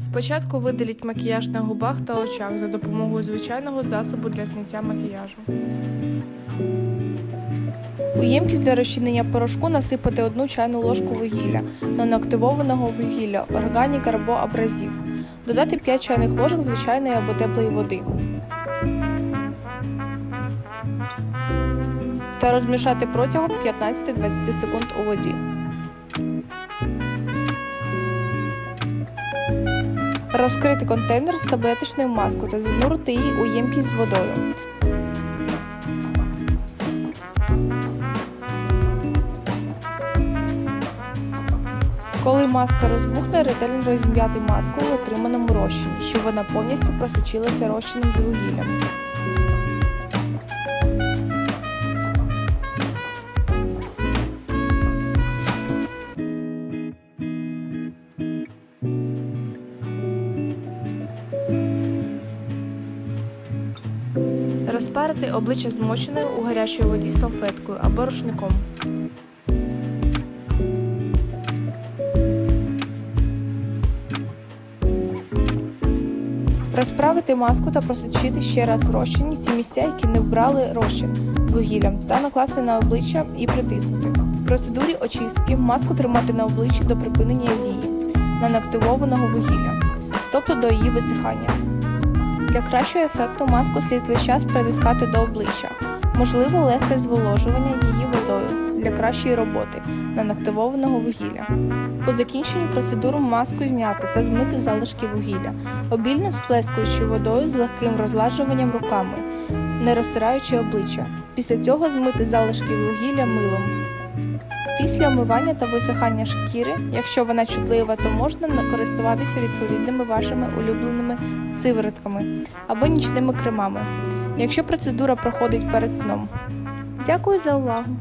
Спочатку видаліть макіяж на губах та очах за допомогою звичайного засобу для зняття макіяжу. У ємкість для розчинення порошку насипати одну чайну ложку вугілля, неактивованого вугілля, органік або абразив. Додати 5 чайних ложок звичайної або теплої води. Та розмішати протягом 15-20 секунд у воді. Розкрити контейнер з таблеточною маскою та занурити її у ємкість з водою. Коли маска розбухне, ретельно розім'яти маску в отриманому розчині, щоб вона повністю просочилася розчином з вугіллям. Розпарити обличчя змоченою у гарячій воді салфеткою або рушником. Розправити маску та просочити ще раз в розчині ці місця, які не вбрали розчин з вугіллям, та накласти на обличчя і притиснути. В процедурі очистки маску тримати на обличчі до припинення дії на неактивованого вугілля, тобто до її висихання. Для кращого ефекту маску слід весь час притискати до обличчя. Можливо легке зволожування її водою для кращої роботи на неактивованого вугілля. По закінченню процедуру маску зняти та змити залишки вугілля, обільно сплескуючи водою з легким розладжуванням руками, не розтираючи обличчя. Після цього змити залишки вугілля милом. Після омивання та висихання шкіри, якщо вона чутлива, то можна користуватися відповідними вашими улюбленими сиворотками або нічними кремами, якщо процедура проходить перед сном. Дякую за увагу!